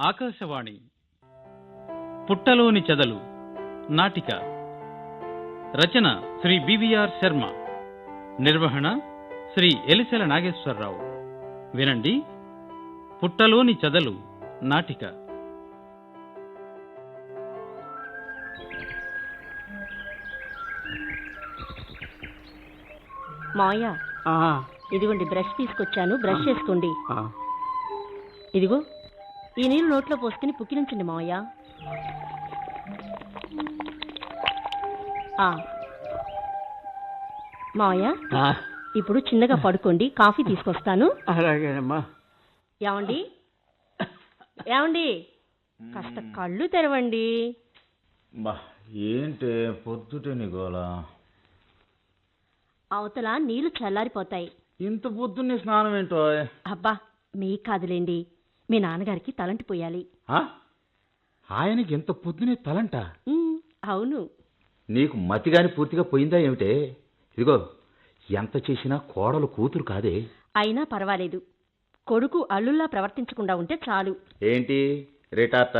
ఆకాశవాణి. పుట్టలోని చెదలు. నాటిక. రచన శ్రీ బివిఆర్ శర్మ. నిర్వహణ శ్రీ ఎలిసెల నాగేశ్వరరావు. వినండి. పుట్టలోని చెదలు. నాటిక. ఆ, ఇదిగోండి బ్రష్ తీసుకొచ్చాను. బ్రష్ చేసుకోండి. ఆ. ఇదిగో. ఈ నీళ్ళు నోట్లో పోసుకుని పుక్కిలించండి మావయ్య. మావయ్య ఇప్పుడు చిన్నగా పడుకోండి కాఫీ తీసుకొస్తాను. అలాగేనమ్మా. ఏమండి? ఏమండి? కాస్త కళ్ళు తెరవండి. బా ఏంటి పొద్దుటే అవతల నీళ్ళు చల్లారిపోతాయి. ఇంత పొద్దున్నే స్నానం ఏంటో అబ్బా మీ కాదులేండి. మీ నాన్నగారికి తలంటి పోయాలి? ఆయనకి ఇంత పొద్దునే తలంట? అవును. నీకు మతిగాని పూర్తిగా పోయిందా ఏమిటే? ఇదిగో ఎంత చేసినా కోడలు కూతురు కాదే. అయినా పర్వాలేదు. కొడుకు అల్లుల్లా ప్రవర్తించకుండా ఉంటే చాలు. ఏంటి? రేటాత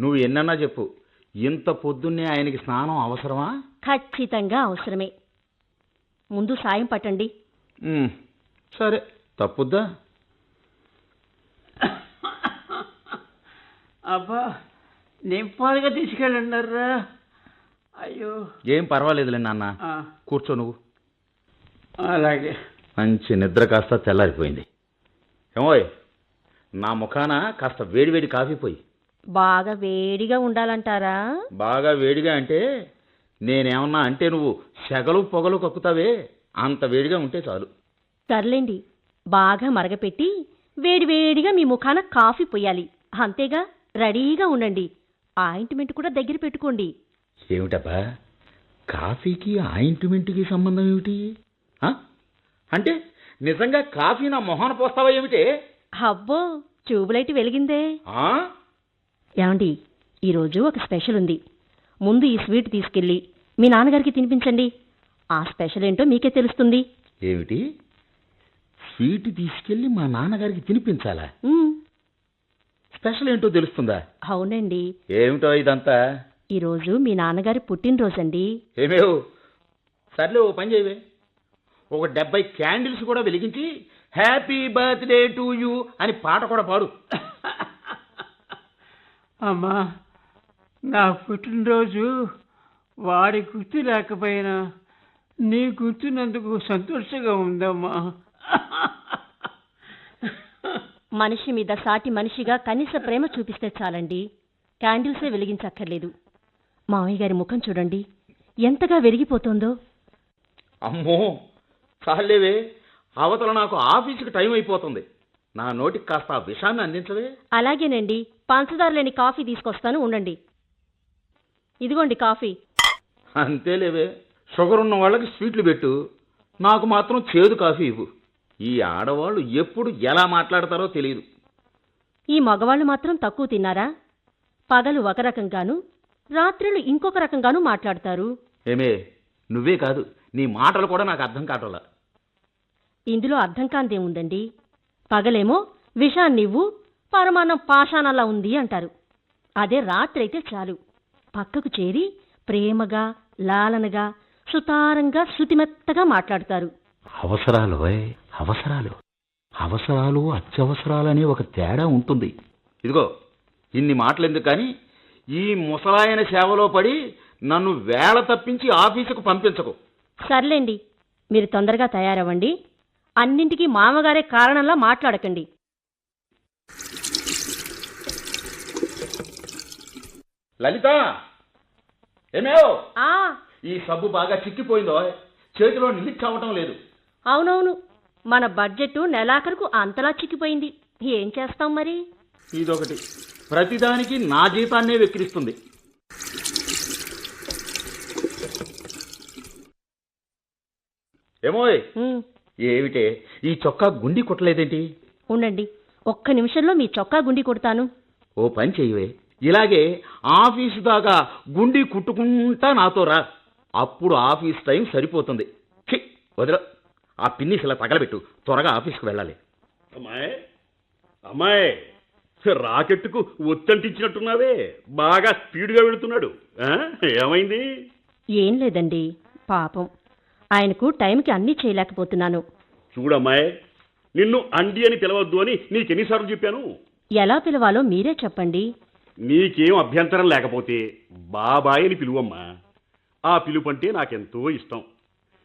నువ్వు ఎన్నన్నా చెప్పు. ఇంత పొద్దున్నే ఆయనకి స్నానం అవసరమా? ఖచ్చితంగా అవసరమే. ముందు సాయం పట్టండి. సరే. తప్పుద్దా? అబ్బా నింపాలుగా తీసుకెళ్ళండారా అయ్యో. ఏం పర్వాలేదులే నాన్న. కూర్చో నువ్వు. అలాగే. మంచి నిద్ర కాస్త తెల్లారిపోయింది. ఏమోయ్ నా ముఖాన కాస్త వేడివేడి కాఫీ పోయి. బాగా వేడిగా ఉండాలంటారా? బాగా వేడిగా అంటే నేనేమన్నా అంటే నువ్వు సెగలు పొగలు కక్కుతావే అంత వేడిగా ఉంటే చాలు. సర్లేండి బాగా మరగపెట్టి వేడివేడిగా మీ ముఖాన కాఫీ పొయ్యాలి. అంతేగా రెడీగా ఉండండి. ఆయింట్మెంట్ కూడా దగ్గర పెట్టుకోండి. ఏమిటబ్బా? కాఫీకి ఆయింట్మెంట్కి సంబంధం ఏమిటి? అంటే నిజంగా కాఫీ నా మొహాన పోస్తావా ఏమిటే? అబ్బో ట్యూబ్లైట్ వెలిగిందే? ఏమండి ఈరోజు ఒక స్పెషల్ ఉంది. ముందు ఈ స్వీట్ తీసుకెళ్ళి మీ నాన్నగారికి తినిపించండి. ఆ స్పెషల్ ఏంటో మీకే తెలుస్తుంది. ఏమిటి? స్వీట్ తీసుకెళ్ళి మా నాన్నగారికి తినిపించాలా? స్పెషల్ ఏంటో తెలుస్తుందా? అవునండి. ఏమిటో ఇదంతా? ఈరోజు మీ నాన్నగారి పుట్టినరోజండి. ఏమేవు? సర్లే ఓ పని చేయవే. ఒక డెబ్బై క్యాండిల్స్ కూడా వెలిగించి హ్యాపీ బర్త్డే టు యూ అని పాట కూడా పాడు. అమ్మా నా పుట్టినరోజు వాడి గుర్తు లేకపోయినా నీ గుర్తున్నందుకు సంతోషంగా ఉందమ్మా. మనిషి మీద సాటి మనిషిగా కనీస ప్రేమ చూపిస్తే చాలండి. క్యాండిల్సే వెలిగించక్కర్లేదు. మామయ్య గారి ముఖం చూడండి. ఎంతగా వెలిగిపోతుందో అమ్మో చాలేవే. అవతల నాకు ఆఫీసుకి టైం అయిపోతుంది. నా నోటికి కాస్త ఆ విషాన్ని అందించవే. అలాగేనండి. పంచదార లేని కాఫీ తీసుకొస్తాను ఉండండి. ఇదిగోండి కాఫీ. అంతేలేవే. షుగర్ ఉన్న వాళ్ళకి స్వీట్లు పెట్టు. నాకు మాత్రం చేదు కాఫీ ఇవ్వు. ఈ ఆడవాళ్ళు ఎప్పుడు ఎలా మాట్లాడతారో తెలియదు. ఈ మగవాళ్ళు మాత్రం తక్కువ తిన్నారా? పగలు ఒక రకంగాను రాత్రులు ఇంకొక రకంగాను మాట్లాడతారు. ఏమే నువ్వే కాదు నీ మాటలు కూడా నాకు అర్థం కావట్లా. ఇందులో అర్థం కాందేముందండి పగలేమో విషాన్నివ్వు పరమాన్నం పాషాణలా ఉంది అంటారు. అదే రాత్రైతే చాలు. పక్కకు చేరి ప్రేమగా లాలనగా సుతారంగా శృతిమెత్తగా మాట్లాడతారు. అవసరాలు అవసరాలు. అవసరాలు అత్యవసరాలనే ఒక తేడా ఉంటుంది. ఇదిగో ఇన్ని మాటలు ఎందుకు కానీ ఈ ముసలాయన సేవలో పడి నన్ను వేళ తప్పించి ఆఫీసుకు పంపించకు. సర్లేండి మీరు తొందరగా తయారవ్వండి. అన్నింటికీ మామగారే కారణంలా మాట్లాడకండి. లలిత! ఏమేవ్ ఈ సబ్బు బాగా చిక్కిపోయిందో చేతిలో నిలిచావటం లేదు. అవునవును. మన బడ్జెట్ నెలాఖరుకు అంతలా చిక్కిపోయింది. ఏం చేస్తాం మరి? ఇదొకటి. ప్రతిదానికి నా జీతాన్నే వెక్కిరిస్తుంది. ఉమ్, ఏమిటే? ఈ చొక్కా గుండి కుట్టలేదేంటి? ఉండండి. ఒక్క నిమిషంలో మీ చొక్కా గుండి కొడతాను. ఓ పని చెయ్యవే ఇలాగే ఆఫీసు దాకా గుండి కుట్టుకుంటా నాతో రా. అప్పుడు ఆఫీస్ టైం సరిపోతుంది. వదిల. ఆ పిన్నిస్ ఇలా తగలబెట్టు. త్వరగా ఆఫీస్కి వెళ్ళాలి. అమ్మాయి అమ్మాయి రాకెట్కు ఒత్తంటించినట్టున్నావే. బాగా స్పీడ్గా వెళుతున్నాడు. ఆ? ఏమైంది? ఏం లేదండి పాపం. ఆయనకు టైంకి అన్నీ చేయలేకపోతున్నాను. చూడమ్మాయ్ నిన్ను అండి అని పిలవద్దు అని నీకెన్నిసార్లు చెప్పాను. ఎలా పిలవాలో మీరే చెప్పండి. నీకేం అభ్యంతరం లేకపోతే బాబాయ్ అని పిలువమ్మా. ఆ పిలుపంటే నాకెంతో ఇష్టం.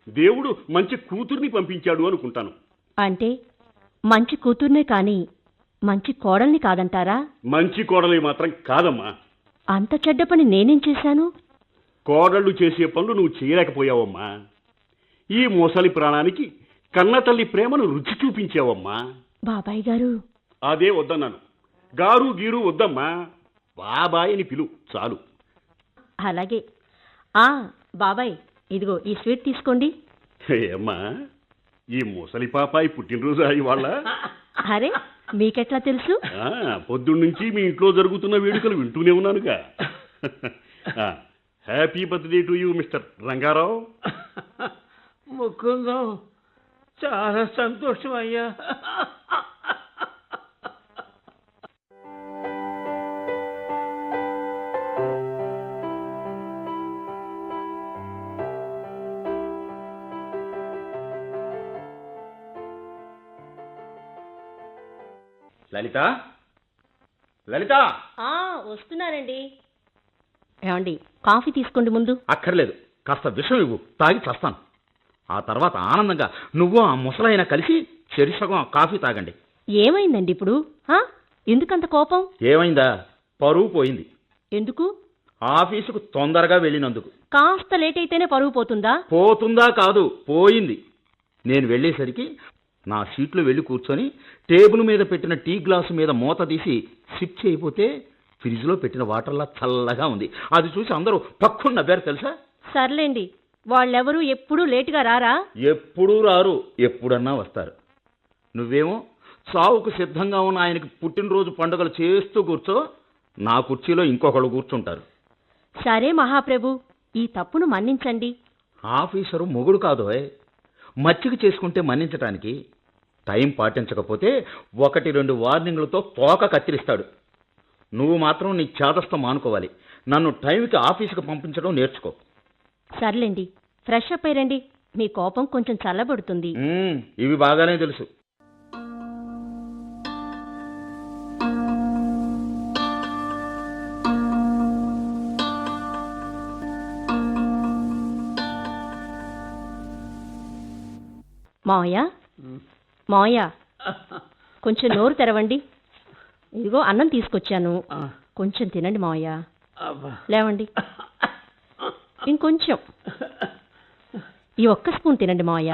దేవుడు మంచి కూతుర్ని పంపించాడు అనుకుంటాను. అంటే మంచి కూతుర్నే కాని మంచి కోడల్ని కాదంటారా? మంచి కోడలి మాత్రం కాదమ్మా. అంత చెడ్డ పని నేనేం చేశాను? కోడళ్ళు చేసే పనులు నువ్వు చేయలేకపోయావమ్మా. ఈ ముసలి ప్రాణానికి కన్న తల్లి ప్రేమను రుచి చూపించావమ్మా. బాబాయ్ గారు. అదే వద్దన్నాను. గారు గీరు వద్దమ్మా. బాబాయ్ అని పిలు చాలు. అలాగే. ఆ బాబాయ్ ఇదిగో ఈ స్వీట్ తీసుకోండి. ఏమ్మా ఈ ముసలి పాపాయి పుట్టినరోజు ఇవాళ? అరే మీకెట్లా తెలుసు? ఆ, పొద్దున్నుంచి మీ ఇంట్లో జరుగుతున్న వేడుకలు వింటూనే ఉన్నానుగా. Happy birthday to you mister Rangarao. Mukundam చాలా సంతోషం అయ్యా. లలిత? లలిత? ఆ వస్తున్నానండి. ఏమండి కాఫీ తీసుకోండి ముందు. అక్కర్లేదు. కాస్త విషం ఇవ్వు. తాగి చస్తాను. ఆ తర్వాత ఆనందంగా నువ్వు ఆ ముసలైన కలిసి చెరిసగం కాఫీ తాగండి. ఏమైందండి ఇప్పుడు? ఆ? ఎందుకంత కోపం? ఏమైందా? పరువు పోయింది. ఎందుకు? ఆఫీసుకు తొందరగా వెళ్ళినందుకు. కాస్త లేట్ అయితేనే పరుగు పోతుందా? పోతుందా కాదు పోయింది. నేను వెళ్ళేసరికి నా సీట్లో వెళ్ళి కూర్చొని టేబుల్ మీద పెట్టిన టీ గ్లాసు మీద మూత తీసి సిప్ చేయకపోతే ఫ్రిడ్జ్లో పెట్టిన వాటర్లా చల్లగా ఉంది. అది చూసి అందరూ పక్కున నవ్వారు తెలుసా? సర్లేండి. వాళ్ళెవరూ ఎప్పుడూ లేటుగా రారా? ఎప్పుడూ రారు. ఎప్పుడన్నా వస్తారు. నువ్వేమో చావుకు సిద్ధంగా ఉన్న ఆయనకి పుట్టినరోజు పండుగలు చేస్తూ కూర్చో. నా కుర్చీలో ఇంకొకళ్ళు కూర్చుంటారు. సరే మహాప్రభు. ఈ తప్పును మన్నించండి. ఆఫీసరు మొగుడు కాదోయ్. మచ్చిక చేసుకుంటే మన్నించటానికి టైం పాటించకపోతే ఒకటి రెండు వార్నింగ్లతో తోక కత్తిరిస్తాడు. నువ్వు మాత్రం నీ చేతస్థం మానుకోవాలి నన్ను టైంకి ఆఫీసుకు పంపించడం నేర్చుకో. సర్లేండి. ఫ్రెష్ అప్ అయ్యండి మీ కోపం కొంచెం చల్లబడుతుంది. ఇవి బాగానే తెలుసు. మావయ్య? మావయ్య కొంచెం నోరు తెరవండి. ఇదిగో అన్నం తీసుకొచ్చాను. కొంచెం తినండి మావయ్య. లేవండి. ఇంకొంచెం. ఈ ఒక్క స్పూన్ తినండి మావయ్య.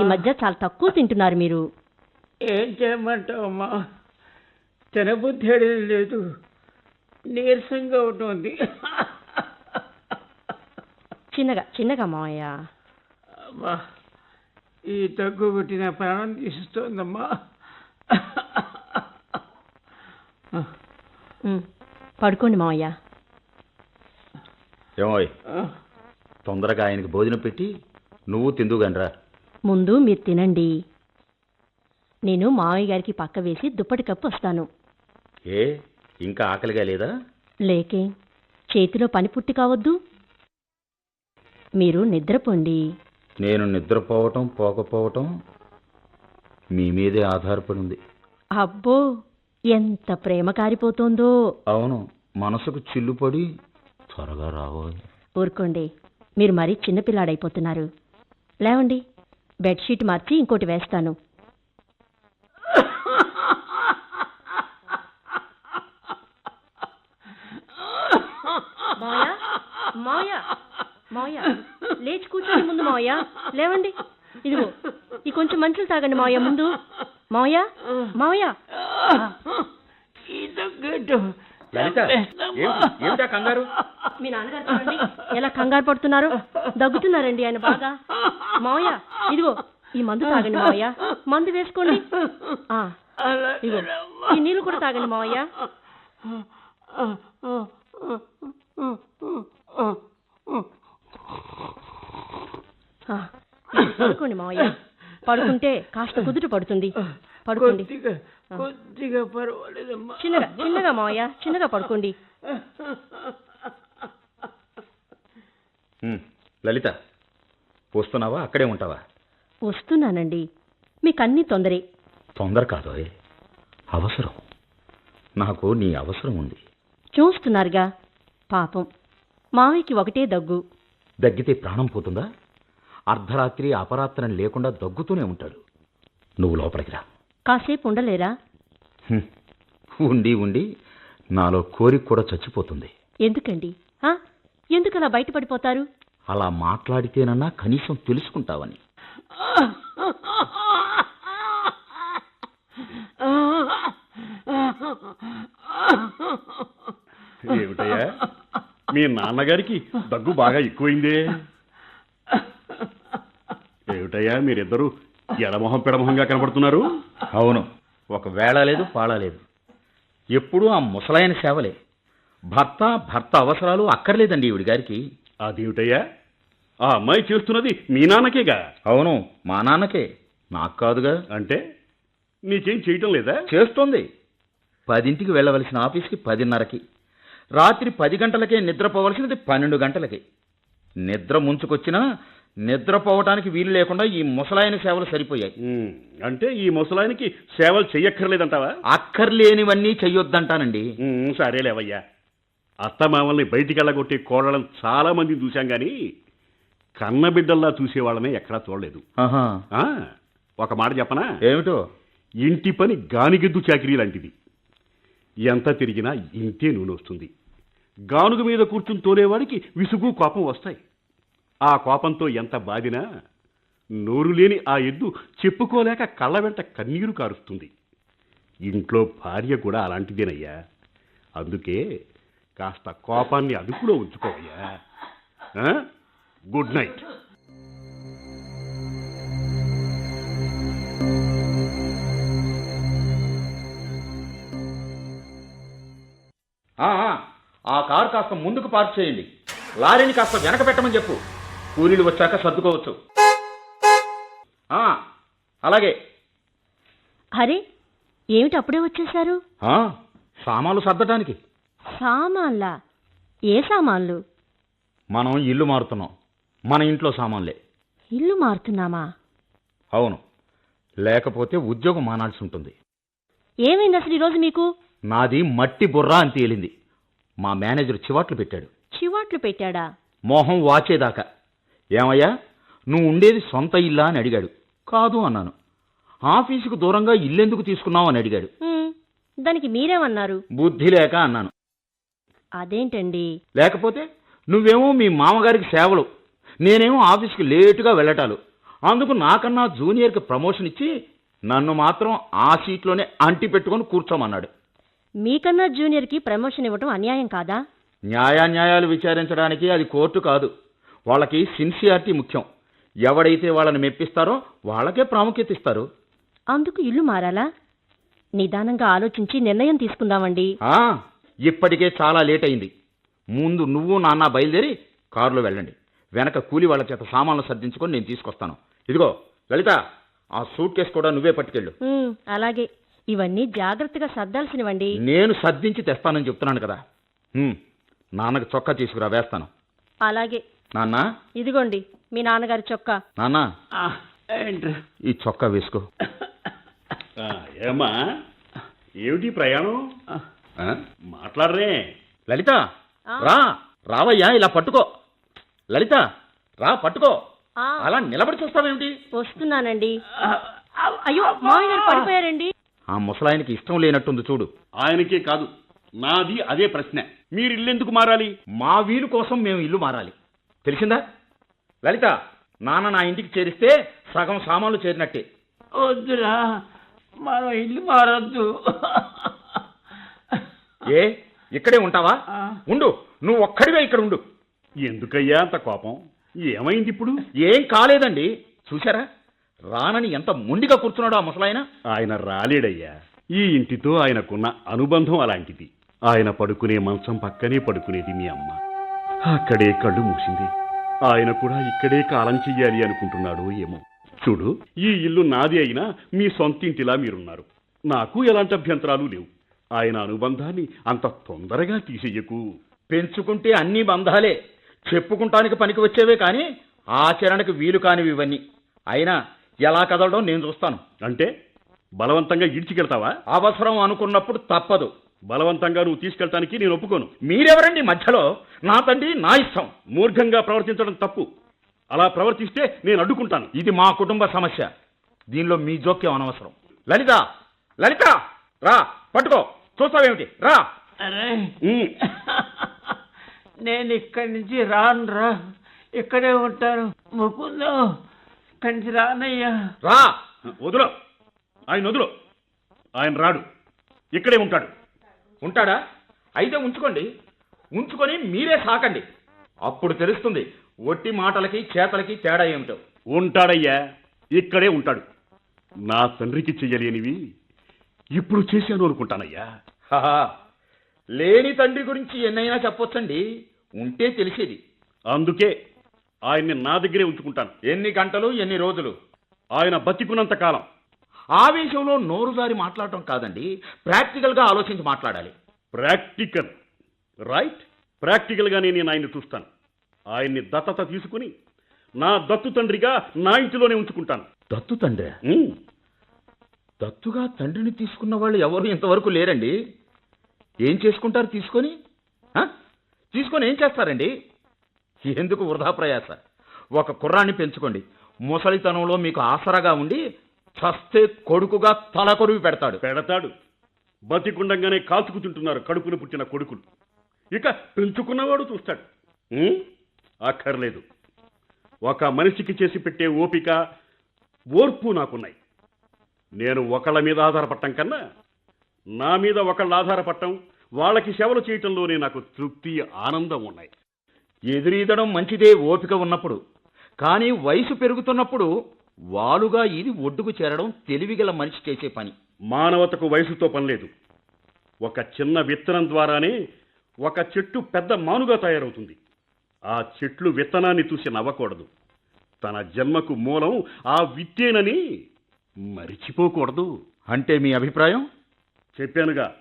ఈ మధ్య చాలా తక్కువ తింటున్నారు మీరు. ఏం చేయమంటావమ్మా? తినబుద్ధి లేదు. నీరసంగా ఉంటుంది. చిన్నగా చిన్నగా మావయ్య. ఈ దగ్గు కొట్టిన ప్రాణం తీస్తుందమ్మా ఉమ్, పడుకోండి మావయ్య. ఏమోయ్ తొందరగా ఆయనకి భోజనం పెట్టి నువ్వు తిందుగానరా ముందు మీరు తినండి. నేను మావయ్య గారికి పక్క వేసి దుప్పటి కప్పు వస్తాను. ఏ ఇంకా ఆకలిగా లేదా? లేకే చేతిలో పని పుట్టి కావద్దు. మీరు నిద్రపోండి. నేను నిద్రపోవటం పోకపోవటం మీ మీదే ఆధారపడి ఉంది అబ్బో ఎంత ప్రేమ కారిపోతోందో. అవును మనసుకు చిల్లుపడి త్వరగా రాబోయ్ ఊరుకోండి మీరు మరీ చిన్నపిల్లాడైపోతున్నారు లేవండి బెడ్షీట్ మార్చి ఇంకోటి వేస్తాను. మావయ్య మావయ్య మావయ్య. లేచి కూర్చోండి ముందు మావయ్య లేవండి ఇదిగో ఈ కొంచెం మంచులు తాగండి మావయ్య ముందు మావయ్య మావయ్య ఈ దగ్గు లలిత ఏమిటి- ఏమిటా కంగారు మీ నాన్నగారు చూడండి ఎలా కంగారు పడుతున్నారు దగ్గుతున్నారండి ఆయన బాగా మావయ్య ఇదిగో ఈ మందు తాగండి మావయ్య మందు వేసుకోండి ఆ, ఇదిగో ఈ నీళ్ళు కూడా తాగండి మావయ్య పడుకోండి మావయ్య. పడుకుంటే కాస్త కుదుట పడుతుంది. పడుకోండి. కొద్దిగా కొద్దిగా పర్వాలేదమ్మా. చిన్నగా చిన్నగా మావయ్య చిన్నగా పడుకోండి. లలిత వస్తున్నావా? అక్కడే ఉంటావా? వస్తున్నానండి. మీకన్నీ తొందరే. తొందర కాదోయ్ అవసరం. నాకు నీ అవసరం ఉంది. చూస్తున్నారుగా. పాపం. మావయ్యకి ఒకటే దగ్గు. దగ్గితే ప్రాణం పోతుందా? అర్ధరాత్రి అపరాత్రం లేకుండా దగ్గుతూనే ఉంటాడు. నువ్వు లోపలికి రా. కాసేపు ఉండలేరా. ఉండి ఉండి. నాలో కోరిక కూడా చచ్చిపోతుంది. ఎందుకండి? ఆ? ఎందుకలా బయటపడిపోతారు? అలా మాట్లాడితేనన్నా కనీసం తెలుసుకుంటావని. ఏమిటయ్యా? మీ నాన్నగారికి దగ్గు బాగా ఎక్కువైందే. ఏమిటయ్యా మీరిద్దరూ? ఎడమొహం పెడమొహంగా కనబడుతున్నారు? అవును. ఒక వేళ లేదు పాళ లేదు. ఎప్పుడూ ఆ ముసలాయన సేవలే. భర్త భర్త అవసరాలు అక్కర్లేదండి ఈవిడి గారికి. అదేమిటయ్యా? ఆ అమ్మాయి చేస్తున్నది మీ నాన్నకేగా? అవును మా నాన్నకే. నాకు కాదుగా. అంటే? నీకేం చేయటం లేదా? చేస్తోంది. పదింటికి వెళ్ళవలసిన ఆఫీస్కి పదిన్నరకి. రాత్రి పది గంటలకే నిద్రపోవలసినది పన్నెండు గంటలకి. నిద్ర ముంచుకొచ్చినా నిద్రపోవటానికి వీలు లేకుండా ఈ ముసలాయన సేవలు సరిపోయాయి. అంటే ఈ ముసలాయనికి సేవలు చెయ్యక్కర్లేదంటావా? అక్కర్లేనివన్నీ చెయ్యొద్దంటానండి. సరేలేవయ్యా. అత్తమామల్ని బయటికి వెళ్ళగొట్టే కోడలను చాలా మంది చూశాం కానీ కన్నబిడ్డల్లా చూసేవాళ్ళనే ఎక్కడా చూడలేదు. ఒక మాట చెప్పనా? ఏమిటో? ఇంటి పని గానిగిద్దు చాకిరీ లాంటిది. ఎంత తిరిగినా ఇంతే నూనె వస్తుంది. గానుగ మీద కూర్చుని తోలేవాడికి విసుగు కోపం వస్తాయి. ఆ కోపంతో ఎంత బాధినా నోరు లేని ఆ ఎద్దు చెప్పుకోలేక కళ్ళ వెంట కన్నీరు కారుస్తుంది. ఇంట్లో భార్య కూడా అలాంటిదేనయ్యా. అందుకే కాస్త కోపాన్ని అదుపులో ఉంచుకోవయ్యా. గుడ్ నైట్ ఆ కారు కాస్త ముందుకు పార్క్ చేయండి. లారీని కాస్త వెనక పెట్టమని చెప్పు. కూలీలు వచ్చాక సర్దుకోవచ్చు. ఆ, అలాగే. అరే ఏమిటి అప్పుడే వచ్చేశారు? ఆ, సామాన్లు సర్దటానికి. సామాన్లా? ఏ సామాన్లు? మనం ఇల్లు మారుతున్నాం. మన ఇంట్లో సామాన్లే. ఇల్లు మారుతున్నామా? అవును. లేకపోతే ఉద్యోగం మానాల్సి ఉంటుంది. ఏమైంది అసలు ఈరోజు మీకు? నాది మట్టి బుర్ర అని తేలింది. మా మేనేజర్ చివాట్లు పెట్టాడు. చివాట్లు పెట్టాడా? మోహం వాచేదాకా. ఏమయ్యా? నువ్వు ఉండేది సొంత ఇల్లా అని అడిగాడు. కాదు అన్నాను. ఆఫీసుకు దూరంగా ఇల్లెందుకు తీసుకున్నావు అని అడిగాడు. దానికి మీరేమన్నారు? బుద్ధి లేక అన్నాను. అదేంటండి? లేకపోతే నువ్వేమో మీ మామగారికి సేవలు. నేనేమో ఆఫీస్కి లేటుగా వెళ్ళటాలు. అందుకు నాకన్నా జూనియర్కి ప్రమోషన్ ఇచ్చి నన్ను మాత్రం ఆ సీట్లోనే అంటి పెట్టుకొని కూర్చోమన్నాడు. మీకన్నా జూనియర్కి ప్రమోషన్ ఇవ్వటం అన్యాయం కాదా? న్యాయాన్యాయాలు విచారించడానికి అది కోర్టు కాదు. వాళ్ళకి సిన్సియారిటీ ముఖ్యం. ఎవడైతే వాళ్ళని మెప్పిస్తారో వాళ్ళకే ప్రాముఖ్యత ఇస్తారు. అందుకు ఇల్లు మారాలా? నిదానంగా ఆలోచించి నిర్ణయం తీసుకుందామండి. ఆ, ఇప్పటికే చాలా లేట్ అయింది ముందు నువ్వు నాన్న బయలుదేరి కారులో వెళ్ళండి. వెనక కూలి వాళ్ళ చేత సామాన్లు సర్దించుకొని నేను తీసుకొస్తాను. ఇదిగో లలిత ఆ సూట్ కేసు కూడా నువ్వే పట్టుకెళ్ళు. ఉమ్, అలాగే. ఇవన్నీ జాగ్రత్తగా సర్దాల్సినవండి. నేను సర్దించి తెస్తానని చెప్తున్నాను కదా. హ్మ్, నాన్నకు చొక్కా తీసుకురా వేస్తాను. అలాగే. నాన్న? ఇదిగోండి మీ నాన్నగారి చొక్కా. నాన్న? ఏంట్రా? ఈ చొక్కా వేసుకో. ఆ, ఏమ్మా? ఏమిటి ప్రయాణం? మాట్లాడరే. లలిత ఆ. రా రావయ్యా ఇలా పట్టుకో. లలిత రా పట్టుకో. ఆ, అలా నిలబడి చూస్తావేమిటి? వస్తున్నానండి. అయ్యో మామయ్య గారు పడిపోయారండి. ఆ ముసలాయనకి ఇష్టం లేనట్టుంది చూడు. ఆయనకే కాదు నాది అదే ప్రశ్న. మీరు ఇల్లెందుకు మారాలి? మా వీలు కోసం మేము ఇల్లు మారాలి. తెలిసిందా? లలిత నాన్న నా ఇంటికి చేరిస్తే సగం సామాన్లు చేరినట్టే. వద్దురా మనం ఇల్లు మారద్దు. ఏ? ఇక్కడే ఉంటావా. ఉండు నువ్వు ఒక్కడివే ఇక్కడ ఉండు. ఎందుకయ్యా అంత కోపం? ఏమైంది ఇప్పుడు? ఏం కాలేదండి. చూసారా రానని ఎంత మొండిగా కూర్చున్నాడో ఆ ముసలాయన. ఆయన రాలేడయ్యా. ఈ ఇంటితో ఆయనకున్న అనుబంధం అలాంటిది. ఆయన పడుకునే మంచం పక్కనే పడుకునేది మీ అమ్మ. అక్కడే కళ్ళు మూసింది. ఆయన కూడా ఇక్కడే కాలం చెయ్యాలి అనుకుంటున్నాడు ఏమో. చూడు ఈ ఇల్లు నాది అయినా మీ సొంతింటిలా మీరున్నారు. నాకు ఎలాంటి అభ్యంతరాలు లేవు. ఆయన అనుబంధాన్ని అంత తొందరగా తీసేయకు. పెంచుకుంటే అన్ని బంధాలే. చెప్పుకుంటానికి పనికి వచ్చేవే కానీ ఆచరణకు వీలు కానివి ఇవన్నీ. అయినా ఎలా కదలడం నేను చూస్తాను. అంటే బలవంతంగా ఈడ్చికెళ్తావా? అవసరం అనుకున్నప్పుడు తప్పదు. బలవంతంగా నువ్వు తీసుకెళ్ళటానికి నేను ఒప్పుకోను. మీరెవరండి మధ్యలో? నా తండ్రి నా ఇష్టం. మూర్ఘంగా ప్రవర్తించడం తప్పు. అలా ప్రవర్తిస్తే నేను అడ్డుకుంటాను. ఇది మా కుటుంబ సమస్య. దీనిలో మీ జోక్యం అనవసరం. లలిత! లలిత! రా పట్టుకో. చూస్తావేమిటి? రా. నేను ఇక్కడి నుంచి రాను రా. ఇక్కడే ఉంటాను. ముకుందో. ఇక్కడి నుంచి రానయ్యా. రా. వదులు. ఆయన వదులు. ఆయన రాడు. ఇక్కడే ఉంటాడు. ఉంటాడా? అయితే ఉంచుకోండి. ఉంచుకొని మీరే సాకండి. అప్పుడు తెలుస్తుంది ఒట్టి మాటలకి చేతలకి తేడా ఏమిటో. ఉంటాడయ్యా ఇక్కడే ఉంటాడు. నా తండ్రికి చెయ్యలేనివి ఇప్పుడు చేశాను అనుకుంటానయ్యా. లేని తండ్రి గురించి ఎన్నైనా చెప్పొచ్చండి. ఉంటే తెలిసేది. అందుకే ఆయన్ని నా దగ్గరే ఉంచుకుంటాను. ఎన్ని గంటలు ఎన్ని రోజులు? ఆయన బతికున్నంత కాలం. ఆవేశంలో నోరు జారి మాట్లాడటం కాదండి ప్రాక్టికల్గా ఆలోచించి మాట్లాడాలి. ప్రాక్టికల్ రైట్ ప్రాక్టికల్గానే నేను ఆయన్ని చూస్తాను. ఆయన్ని దత్తత తీసుకుని నా దత్తు తండ్రిగా నా ఇంటిలోనే ఉంచుకుంటాను. దత్తు తండ్రి? దత్తుగా తండ్రిని తీసుకున్న వాళ్ళు ఎవరు ఇంతవరకు లేరండి? ఏం చేసుకుంటారు తీసుకొని? తీసుకొని ఏం చేస్తారండి? ఎందుకు వృధా ప్రయాస? ఒక కుర్రాన్ని పెంచుకోండి. ముసలితనంలో మీకు ఆసరాగా ఉండి చస్తే కొడుకుగా తల కొరువి పెడతాడు. పెడతాడు. బతికుండంగానే కాల్చుకు తింటున్నారు కడుపున పుట్టిన కొడుకులు. ఇక పెంచుకున్నవాడు చూస్తాడు. అక్కర్లేదు. ఒక మనిషికి చేసి పెట్టే ఓపిక ఓర్పు నాకున్నాయి. నేను ఒకళ్ళ మీద ఆధారపడటం కన్నా నా మీద ఒకళ్ళ ఆధారపడటం వాళ్ళకి సేవలు చేయటంలోనే నాకు తృప్తి ఆనందం ఉన్నాయి. ఎదురీదడం మంచిదే ఓపిక ఉన్నప్పుడు. కానీ వయసు పెరుగుతున్నప్పుడు వాలుగా ఇది ఒడ్డుకు చేరడం తెలివిగల మనిషి చేసే పని. మానవతకు వయసుతో పని లేదు. ఒక చిన్న విత్తనం ద్వారానే ఒక చెట్టు పెద్ద మానుగా తయారవుతుంది. ఆ చెట్లు విత్తనాన్ని చూసి నవ్వకూడదు. తన జన్మకు మూలం ఆ విత్తేనని మరిచిపోకూడదు. అంటే మీ అభిప్రాయం? చెప్పానుగా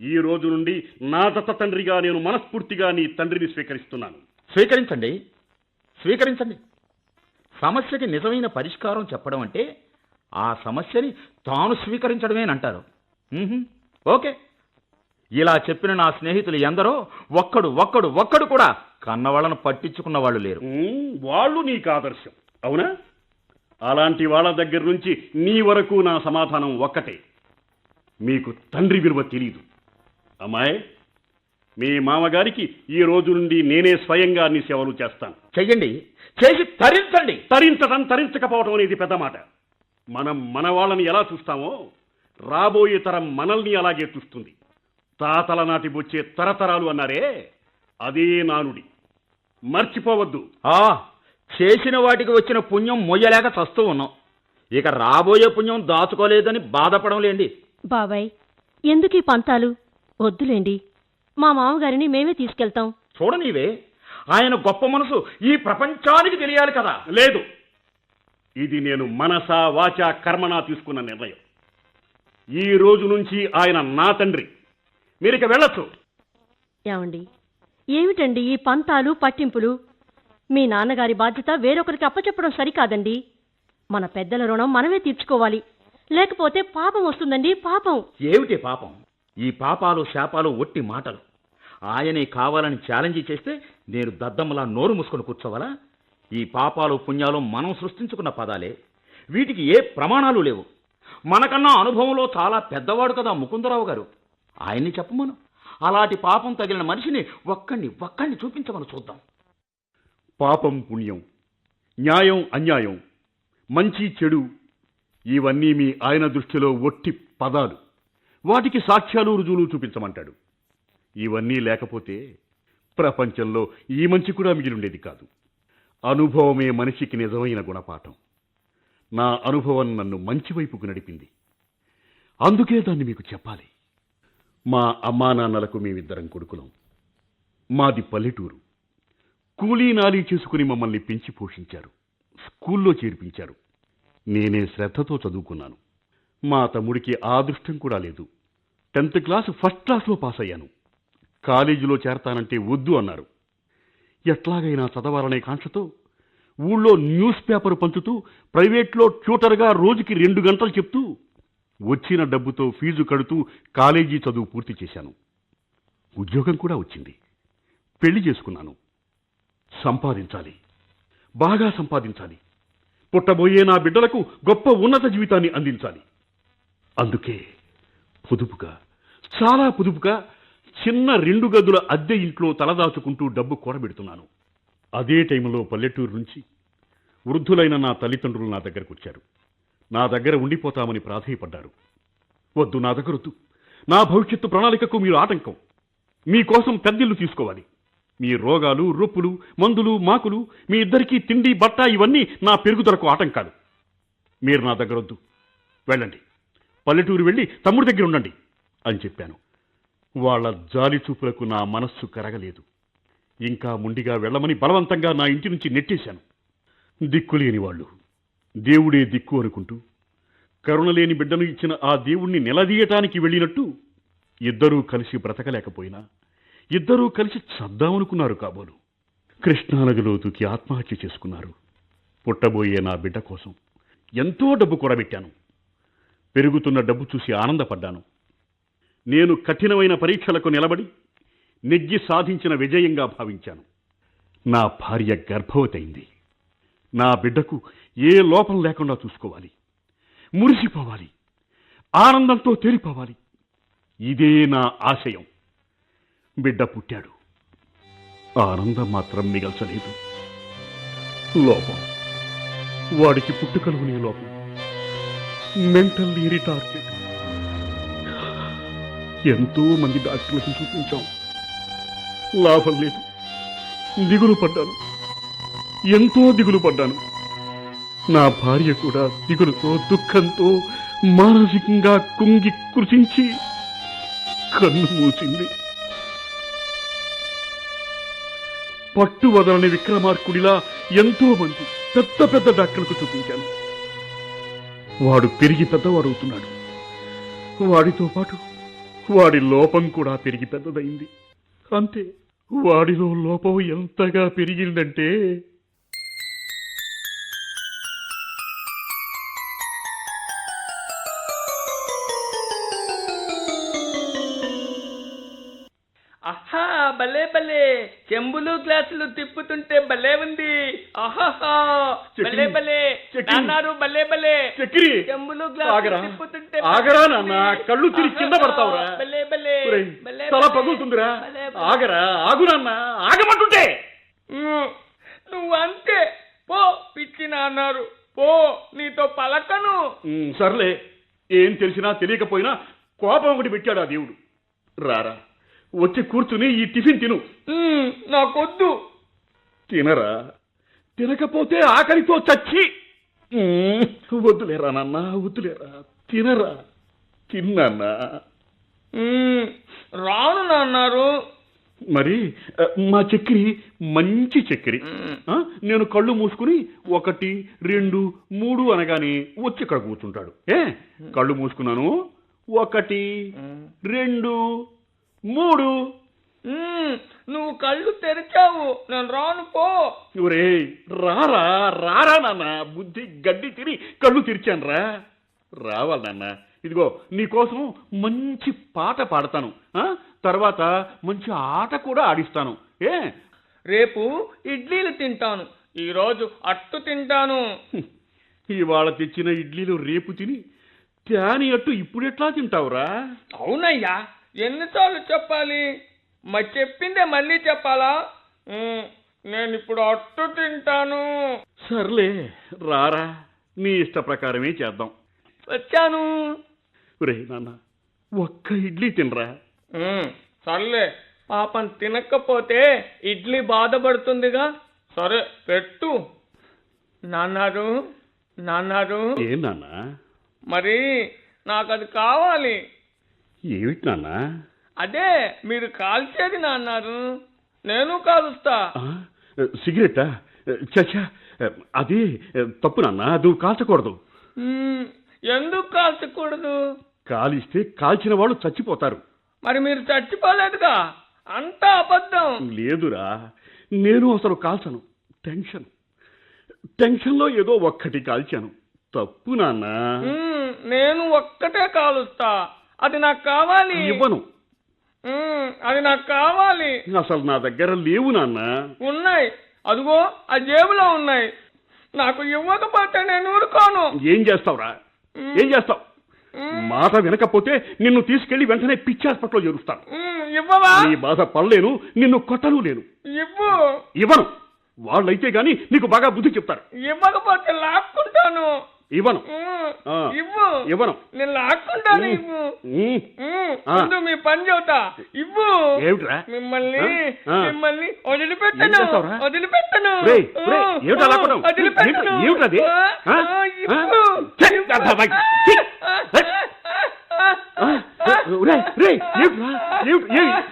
ఈ రోజు నుండి నా దత్త తండ్రిగా నేను మనస్ఫూర్తిగా నీ తండ్రిని స్వీకరిస్తున్నాను. స్వీకరించండి. స్వీకరించండి. సమస్యకి నిజమైన పరిష్కారం చెప్పడం అంటే ఆ సమస్యని తాను స్వీకరించడమేనంటారు. ఓకే. ఇలా చెప్పిన నా స్నేహితులు ఎందరో ఒక్కడు ఒక్కడు ఒక్కడు కూడా కన్నవాళ్ళను పట్టించుకున్న వాళ్ళు లేరు. వాళ్ళు నీకు ఆదర్శం. అవునా? అలాంటి వాళ్ళ దగ్గర నుంచి నీ వరకు నా సమాధానం ఒక్కటే. మీకు తండ్రి విలువ తెలీదు. అమ్మాయి మీ మామగారికి ఈ రోజు నుండి నేనే స్వయంగా అన్ని సేవలు చేస్తాను. చెయ్యండి. చేసి తరించండి. తరించడం తరించకపోవడం అనేది పెద్ద మాట. మనం మన వాళ్ళని ఎలా చూస్తామో రాబోయే తరం మనల్ని అలాగే చూస్తుంది. తాతల నాటి వచ్చే తరతరాలు అన్నారే అదే నానుడి. మర్చిపోవద్దు. ఆ చేసిన వాటికి వచ్చిన పుణ్యం మొయ్యలేక చస్తూ ఉన్నాం. ఇక రాబోయే పుణ్యం దాచుకోలేదని బాధపడం లేండి బాబాయ్ ఎందుకు ఈ పంతాలు? వద్దులేండి. మా మామగారిని మేమే తీసుకెళ్తాం. చూడనీవే ఆయన గొప్ప మనసు ఈ ప్రపంచానికి తెలియాలి కదా. లేదు. ఇది నేను మనస వాచ కర్మణ తీసుకున్న నిర్ణయం. ఈ రోజు నుంచి ఆయన నా తండ్రి. మీరిక వెళ్ళొచ్చు. ఏమండి? ఏమిటండి ఈ పంతాలు పట్టింపులు? మీ నాన్నగారి బాధ్యత వేరొకరికి అప్పచెప్పడం సరికాదండి. మన పెద్దల రుణం మనమే తీర్చుకోవాలి. లేకపోతే పాపం వస్తుందండి పాపం. ఏమిటి పాపం? ఈ పాపాలు శాపాలు ఒట్టి మాటలు. ఆయనే కావాలని ఛాలెంజ్ చేస్తే నేను దద్దమ్మలా నోరు మూసుకొని కూర్చోవాలా? ఈ పాపాలు పుణ్యాలు మనం సృష్టించుకున్న పదాలే. వీటికి ఏ ప్రమాణాలు లేవు. మనకన్నా అనుభవంలో చాలా పెద్దవాడు కదా ముకుందరావు గారు. ఆయన్ని చెప్పమను. అలాంటి పాపం తగిలిన మనిషిని ఒక్కడిని ఒక్కడిని చూపించమని చూద్దాం. పాపం పుణ్యం. న్యాయం అన్యాయం. మంచి చెడు. ఇవన్నీ మీ ఆయన దృష్టిలో ఒట్టి పదాలు. వాటికి సాక్ష్యాలు రుజువులు చూపించమంటాడు. ఇవన్నీ లేకపోతే ప్రపంచంలో ఈ మంచి కూడా మిగిలిండేది కాదు. అనుభవమే మనిషికి నిజమైన గుణపాఠం. నా అనుభవం నన్ను మంచి వైపుకు నడిపింది. అందుకే దాన్ని మీకు చెప్పాలి. మా అమ్మా నాన్నలకు మేమిద్దరం కొడుకులం. మాది పల్లెటూరు. కూలీ నాలీ చేసుకుని మమ్మల్ని పెంచి పోషించారు. స్కూల్లో చేర్పించారు. నేనే శ్రద్ధతో చదువుకున్నాను. మా తమ్ముడికి ఆ అదృష్టం కూడా లేదు. టెన్త్ క్లాస్ ఫస్ట్ క్లాస్లో పాస్ అయ్యాను. కాలేజీలో చేరతానంటే వద్దు అన్నారు. ఎట్లాగైనా చదవాలనే కాంక్షతో ఊళ్ళో న్యూస్ పేపర్ పంచుతూ ప్రైవేట్లో ట్యూటర్గా రోజుకి రెండు గంటలు చెప్తూ వచ్చిన డబ్బుతో ఫీజు కడుతూ కాలేజీ చదువు పూర్తి చేశాను. ఉద్యోగం కూడా వచ్చింది. పెళ్ళి చేసుకున్నాను. సంపాదించాలి. బాగా సంపాదించాలి. పుట్టబోయే నా బిడ్డలకు గొప్ప ఉన్నత జీవితాన్ని అందించాలి. అందుకే పొదుపుగా చాలా పొదుపుగా చిన్న రెండు గదుల అద్దె ఇంట్లో తలదాచుకుంటూ డబ్బు కూడబెడుతున్నాను. అదే టైంలో పల్లెటూరు నుంచి వృద్ధులైన నా తల్లిదండ్రులు నా దగ్గరకు వచ్చారు. నా దగ్గర ఉండిపోతామని ప్రాధేయపడ్డారు. వద్దు నా దగ్గర వద్దు. నా భవిష్యత్తు ప్రణాళికకు మీరు ఆటంకం. మీకోసం పెద్దిల్లు తీసుకోవాలి. మీ రోగాలు రొప్పులు మందులు మాకులు మీ ఇద్దరికీ తిండి బట్ట ఇవన్నీ నా పెరుగుదలకు ఆటంకాలు. మీరు నా దగ్గర వద్దు. వెళ్ళండి. పల్లెటూరు వెళ్ళి తమ్ముడి దగ్గర ఉండండి. అని చెప్పాను. వాళ్ళ జాలి చూపులకు నా మనస్సు కరగలేదు. ఇంకా ముండిగా వెళ్ళమని బలవంతంగా నా ఇంటి నుంచి నెట్టేశాను. దిక్కులేని వాళ్ళు. దేవుడే దిక్కు అనుకుంటూ కరుణలేని బిడ్డను ఇచ్చిన ఆ దేవుణ్ణి నిలదీయటానికి వెళ్ళినట్టు ఇద్దరూ కలిసి బ్రతకలేకపోయినా ఇద్దరూ కలిసి చద్దామనుకున్నారు కాబోలు. కృష్ణానదిలో దూకి ఆత్మహత్య చేసుకున్నారు. పుట్టబోయే నా బిడ్డ కోసం ఎంతో డబ్బు కూడబెట్టాను పెరుగుతున్న డబ్బు చూసి ఆనందపడ్డాను. నేను కఠినమైన పరీక్షలకు నిలబడి నెగ్గి సాధించిన విజయంగా భావించాను. నా భార్య గర్భవతైంది నా బిడ్డకు ఏ లోపం లేకుండా చూసుకోవాలి. మురిసిపోవాలి. ఆనందంతో తేలిపోవాలి ఇదే నా ఆశయం. బిడ్డ పుట్టాడు. ఆనందం మాత్రం మిగల్చలేదు. లోపం. వాడికి పుట్టుకలుగునే లోపం. మెంటల్ ఇరిటార్టెడ్ ఎంతో మంది డాక్టర్లకు చూపించాం లాభం లేదు. దిగులు పడ్డాను. ఎంతో దిగులు పడ్డాను. నా భార్య కూడా దిగులుతో దుఃఖంతో మానసికంగా కుంగి కృషించి కన్ను మూసింది. పట్టు వదలని విక్రమార్కుడిలా ఎంతో మంది పెద్ద పెద్ద డాక్టర్లకు చూపించాను. వాడు పెరిగి పెద్దవాడవుతున్నాడు. వాడితో పాటు వాడి లోపం కూడా పెరిగి పెద్దదైంది. అంతే వాడిలో లోపం ఎంతగా పెరిగిందంటే ఆహా భలే భలే చెంబులు గ్లాసులు తిప్పుతుంటే భలే ఉంది ఆహాహా భలే చక్రి, భలే చక్రి. నాన్నారు భలే భలే చక్రి చెంబులు ఆగరా. గ్లాసులు తిప్పుతుంటే ఆగరా భలే నాన్న. కళ్ళు తిరిగి కింద పడతావురా. భలే తల. పగులుతుందిరా. ఆగరా ఆగునన్నా ఆగమంటుంటే ఉమ్, నువ్వు అంతే పో పిచ్చి నాన్నారు పో నీతో పలకను సర్లే ఏం తెలిసినా తెలియకపోయినా కోపం ఒకటి పెట్టాడు ఆ దేవుడు రారా వచ్చి కూర్చుని ఈ టిఫిన్ తిను. నాకొద్దు. తినరా? తినకపోతే ఆకలితో చచ్చి. వద్దులేరా నాన్న వద్దులేరా? తినరా? తిన్నానా? రాను నాన్నారు. మరి మా చక్కెరి మంచి చక్కెరి. ఆ, నేను కళ్ళు మూసుకుని ఒకటి రెండు మూడు అనగానే వచ్చి ఇక్కడ కూర్చుంటాడు. ఏ కళ్ళు మూసుకున్నాను. ఒకటి రెండు మూడు. నువ్వు కళ్ళు తెరిచావు. నేను రాను పో. ఒరేయ్ రారా రారా నాన్న. బుద్ధి గడ్డి తిని కళ్ళు తెరిచాను రా. రావాలి నాన్న. ఇదిగో నీకోసం మంచి పాట పాడతాను? తర్వాత మంచి ఆట కూడా ఆడిస్తాను. ఏ? రేపు ఇడ్లీలు తింటాను. ఈరోజు అట్టు తింటాను. ఇవాళ తెచ్చిన ఇడ్లీలు రేపు తిని త్యాని అట్టు ఇప్పుడెట్లా తింటావురా? అవునయ్యా. ఎన్నిసార్లు చెప్పాలి? మరి చెప్పిందే మళ్ళీ చెప్పాలా? నేను ఇప్పుడు అట్టు తింటాను. సర్లే రారా. నీ ఇష్ట ప్రకారమే చేద్దాం. వచ్చాను. రే నాన్న ఒక్క ఇడ్లీ తినరా? సర్లే. పాపం తినకపోతే ఇడ్లీ బాధపడుతుందిగా. సరే పెట్టు. నాన్నారు నాన్నారు ఏ నాన్న? మరి నాకు అది కావాలి. ఏమిటి నాన్న? అదే మీరు కాల్చేది నాన్నారు. నేను కాలుస్తా. సిగరెట్టా? చచ్చా అది తప్పు నాన్న నువ్వు కాల్చకూడదు. ఎందుకు కాల్చకూడదు? కాలిస్తే కాల్చిన వాళ్ళు చచ్చిపోతారు. మరి మీరు చచ్చిపోలేదుగా? అంతా అబద్ధం. లేదురా నేను అసలు కాల్చను. టెన్షన్. టెన్షన్లో ఏదో ఒక్కటి కాల్చాను. తప్పు నాన్న. నేను ఒక్కటే కాలుస్తా. అది నాకు కావాలి. ఇవ్వను. అది నాకు కావాలి. అసలు నా దగ్గర లేవు నాన్న. ఉన్నాయి. అదిగో ఆ జేబులో ఉన్నాయి. నాకు ఇవ్వకపోతే నేను ఊరుకోను. ఏం చేస్తావురా? ఏం చేస్తావు? మాట వినకపోతే నిన్ను తీసుకెళ్ళి వెంటనే పిచ్చి హాస్పిటల్లో చేరుస్తాను. ఇవ్వవా? నీ బాధ పడలేను నిన్ను కొట్టను లేను ఇవ్వు. ఇవ్వను. వాళ్ళైతే గాని నీకు బాగా బుద్ధి చెప్తారు. ఇవ్వకపోతే లాక్కుంటాను. ఇవ్వను. ఇవ్వు. ఇవ్వను. నేను లాక్కుంటాను ఇవ్వు. ముందు మీ పని చెబుతా. ఇవ్వు. ఏమిట్రా? మిమ్మల్ని. మిమ్మల్ని వదిలిపెట్టను? వదిలిపెట్టను. ఏమిటా ఆ, లాక్కోవడం? వదిలిపెట్టను. ఏమిటి- ఏమిటది? ఏమిటి ఏమి-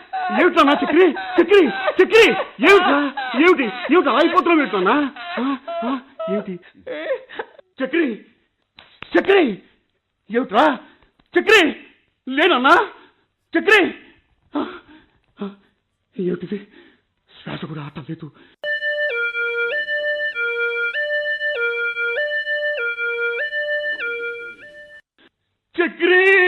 ఏమిట్రా నా చక్రి చక్రి చక్రి ఏమిట్రా? ఏమిటి ఏమిటి అయిపోతున్నావు ఏమిటన్నా ఏమిటి? చక్రి! చక్రి! ఏమిట్రా? చక్రి! లేనన్నా? చక్రి! ఏమిటిది? శ్వాస కూడా ఆటం లేదు. చక్రీ!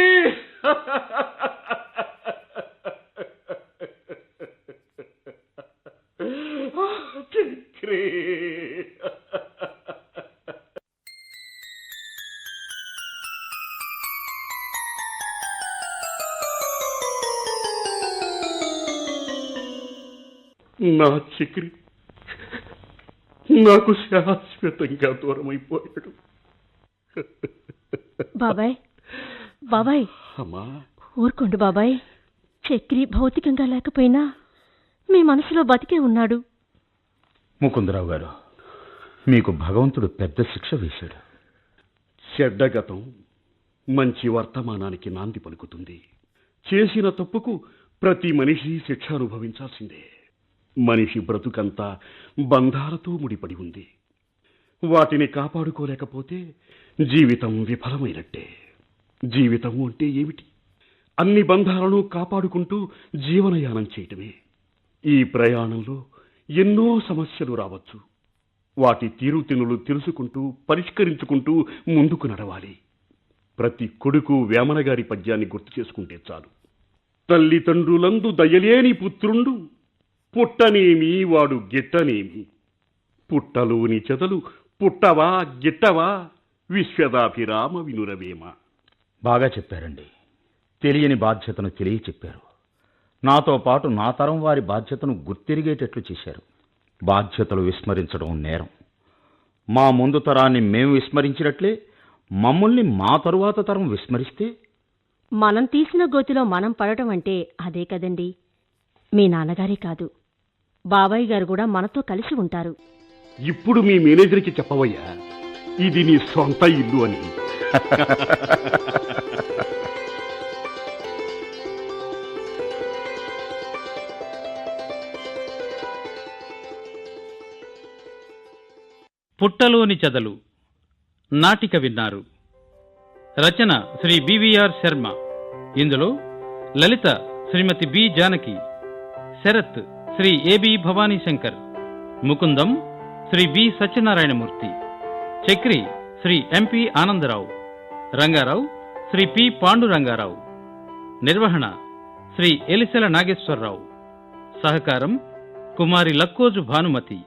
నాకు శాశ్వతంగా దూరమైపోయాడు బాబాయ్ బాబాయ్. అమ్మా. ఊరుకోండి బాబాయ్. చక్రి భౌతికంగా లేకపోయినా మీ మనసులో బతికే ఉన్నాడు. ముకుందరావు గారు మీకు భగవంతుడు పెద్ద శిక్ష వేశాడు. చెడ్డ గతం మంచి వర్తమానానికి నాంది పలుకుతుంది. చేసిన తప్పుకు ప్రతి మనిషి శిక్ష అనుభవించాల్సిందే. మనిషి బ్రతుకంతా బంధాలతో ముడిపడి ఉంది. వాటిని కాపాడుకోలేకపోతే జీవితం విఫలమైనట్టే. జీవితం అంటే ఏమిటి? అన్ని బంధాలను కాపాడుకుంటూ జీవనయానం చేయటమే. ఈ ప్రయాణంలో ఎన్నో సమస్యలు రావచ్చు. వాటి తీరుతెన్నులు తెలుసుకుంటూ పరిష్కరించుకుంటూ ముందుకు నడవాలి. ప్రతి కొడుకు వేమనగారి పద్యాన్ని గుర్తు చేసుకుంటే చాలు. తల్లిదండ్రులందు దయలేని పుత్రుండు పుట్టనేమి వాడు గిట్టనేమి. పుట్టలోని చెదలు పుట్టవా గిట్టవా? విశ్వదాభిరామ వినురవేమ. బాగా చెప్పారండి. తెలియని బాధ్యతను తెలియ చెప్పారు నాతో పాటు నా తరం వారి బాధ్యతను గుర్తిరిగేటట్లు చేశారు. బాధ్యతలు విస్మరించడం నేరం. మా ముందు తరాన్ని మేము విస్మరించినట్లే మమ్మల్ని మా తరువాత తరం విస్మరిస్తే? మనం తీసిన గోతిలో మనం పడటం అంటే అదే కదండి. మీ నాన్నగారే కాదు. బాబాయ్ గారు కూడా మనతో కలిసి ఉంటారు. ఇప్పుడు మీ మేనేజర్కి చెప్పవయ్యా ఇది నీ సొంత ఇల్లు అని. పుట్టలోని చెదలు నాటిక విన్నారు. రచన శ్రీ బివిఆర్ శర్మ. ఇందులో Lalitha Shrimati B Janaki Sharath Shri AB Bhavani Shankar. Mukundam Shri B Satyanarayanamurthy. Chakri Shri MP Anandarao. Rangarao Shri P Pandurangarao. నిర్వహణ శ్రీ ఎలిసెల నాగేశ్వరరావు. సహకారం కుమారి లక్కోజు భానుమతి.